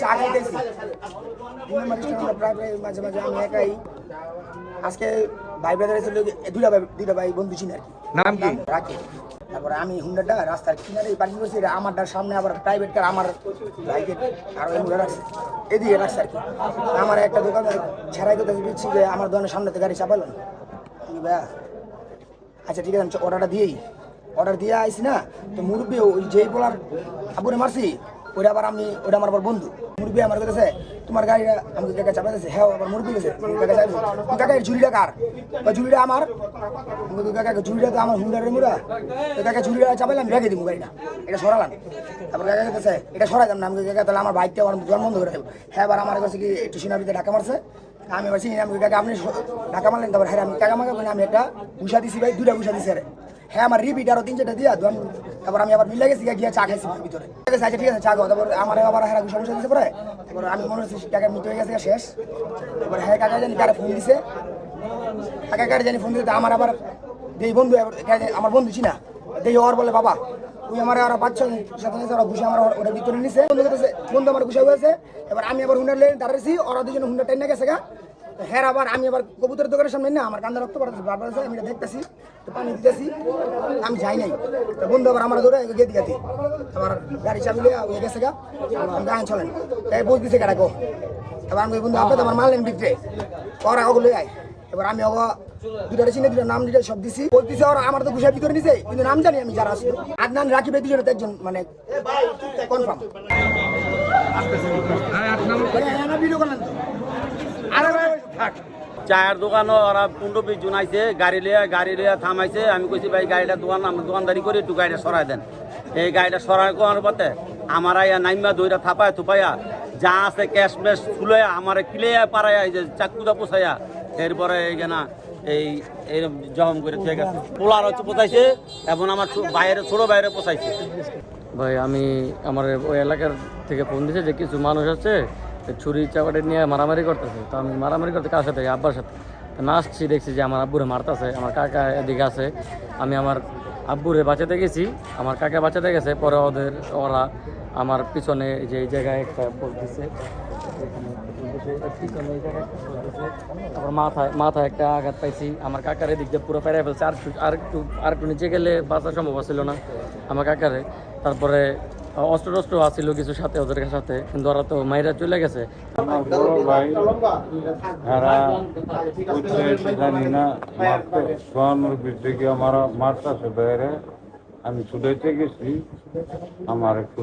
চা খাইতেছি নম্বর স্টেশনে প্রায় প্রায় মাঝে মাঝে আমি একাই। আজকে ভাই ব্রাদার ছিল দুইটা ভাই দুইটা ভাই বন্ধু ছিলেন আর কি। নাম কি? রাখি তারপরে আমি হুন্ডাটা রাস্তার কিনারে পার্কিং করছি আমারটার সামনে আবার প্রাইভেট কার আমার বাইকে আর মুড়ে রাখছে। এদিকে রাখছে আর কি। আমার একটা দোকানে ছাড়াই করতে দিচ্ছি যে আমার দোকানের সামনে থেকে গাড়ি চাপালেন আমি ভাইয়া আচ্ছা ঠিক আছে আমি অর্ডারটা দিয়েই। অর্ডার দিয়ে আইসি না তো মুরব্বী ওই যেই বলার আবুরে মারছি ওইটা আবার আমি ওইটা আমার আবার বন্ধু। মুরব্বী আমার কাছে তোমার গাড়িটা আমি কাকা চাপাইতেছে? হ্যাঁ আবার মুরব্বী গেছে কাকা ঝুড়িটা কার? ওই ঝুড়িটা আমার। আমি কাকা ঝুড়িটা তো আমার হুন্ডারের মুড়া। তো কাকা ঝুড়িটা চাপাইলাম, রেখে দিব গাড়িটা, এটা সরালাম। তারপর কাকা কাছে এটা সরাই দাম না আমি কাকা তাহলে আমার বাইকটা আমার দোকান বন্ধ করে দেবো। হ্যাঁ এবার আমার কাছে কি, একটু সিনাবিতে ঢাকা মারছে। আমি চিনি আমি কাকা আপনি ঢাকা মারলেন? তারপর হ্যাঁ আমি টাকা আমি একটা ঘুষা দিছি ভাই দুটা ঘুষা দিছি আরে। হ্যাঁ আমার রিপিট আরও তিন চারটা দিয়া দোকান তারপর আমি আবার মিলে গেছি, গিয়ে চা খাইছি ভিতরে। আচ্ছা ঠিক আছে, চা খাও। তারপর আমার আবার হ্যাঁ ঘুষা ঘুষা দিছে পরে? তারপর আমি মনে হচ্ছে টাকা মিটে হয়ে গেছে শেষ। তারপর হ্যাঁ কাকা জানি কারে ফোন দিছে। কাকা কারে জানি ফোন দিতে আমার আবার যেই বন্ধু আমার বন্ধু না দেই ওর বলে, বাবা তুই আমার আর ছয় সাথে সাথে ওরা ঘুষে আমার ওটা ভিতরে নিছে। বন্ধু বন্ধু আমার ঘুষে হয়েছে এবার আমি আবার হুন্ডার লেন দাঁড়াইছি, ওরা দুজন হুন্ডার টাইনে গেছে গা। হ্যাঁ আবার আমি আবার কবুতরের দোকানের সামনে না, আমার কান্দা রক্ত বারবার আমি এটা দেখতেছি তো পানি দিতেছি, আমি যাই নাই। তো বন্ধু আবার আমার দৌড়ে গেতে গেতে আমার গাড়ি চাবি হয়ে গেছে গা আমি গান চলেন। তাই বই দিছে গো? আমি বন্ধু, আপনি তো আমার মারলেন বিক্রে ওরা ওগুলো আয়। এবার আমি ওগো দুটা চিনে দুটা নাম দিতে সব দিছি। বলতেছে, ওরা আমার তো ঘুষার ভিতরে নিছে, কিন্তু নাম জানি আমি যারা আসলো আদনান রাকিব এই দুজনে তো একজন মানে কনফার্ম হ্যাঁ আট নম্বর ভিডিও করলেন তো আরে ভাই থাক চায়ের দোকানও ওরা পনেরো বিশ জন আইছে, গাড়ি লিয়া গাড়ি লিয়া থামাইছে। আমি কইছি, ভাই, গাড়িটা দোকান, আমরা দোকানদারি করে, একটু গাড়িটা সরাই দেন। এই গাড়িটা সরাই করার পথে আমার আইয়া নাইমা দইরা থাপায় থুপাইয়া যা আছে ক্যাশ ম্যাশ ফুলে আমার কিলেয়া এই যে চাকুদা পোছাইয়া, এরপরে এইখানা এই এরকম জখম করে ঠিক আছে পোলার হচ্ছে পোছাইছে এবং আমার বাইরে, ছোট বাইরে পোছাইছে। ভাই, আমি আমার ওই এলাকার থেকে ফোন দিছে যে কিছু মানুষ আছে ছুরি চাপাটি নিয়ে মারামারি করতেছে। তো আমি মারামারি করতে কার সাথে? আব্বার সাথে। তো না আসছি, দেখছি যে আমার আব্বুরে মারতেছে। আমার কাকা এদিকে আছে। আমি আমার আব্বুরে বাঁচাতে গেছি। আমার কাকা বাঁচাতে গেছে। পরে ওদের, ওরা আমার পিছনে যে এই জায়গায় একটা পোল দিছে। তারপর মাথায় মাথায় একটা আঘাত পাইছি। আমার কাকার এদিক দিয়ে পুরো পেরে ফেলছে। আর একটু- আর একটু আর একটু নিচে গেলে বাঁচা সম্ভব ছিল না আমার কাকারে। তারপরে অস্ত্র টস্ত্র আসছিল কিছু সাথে ওদের সাথে, কিন্তু ওরা তো মাইরা চলে গেছে। আমি ছুটাইতে গেছি, আমার একটু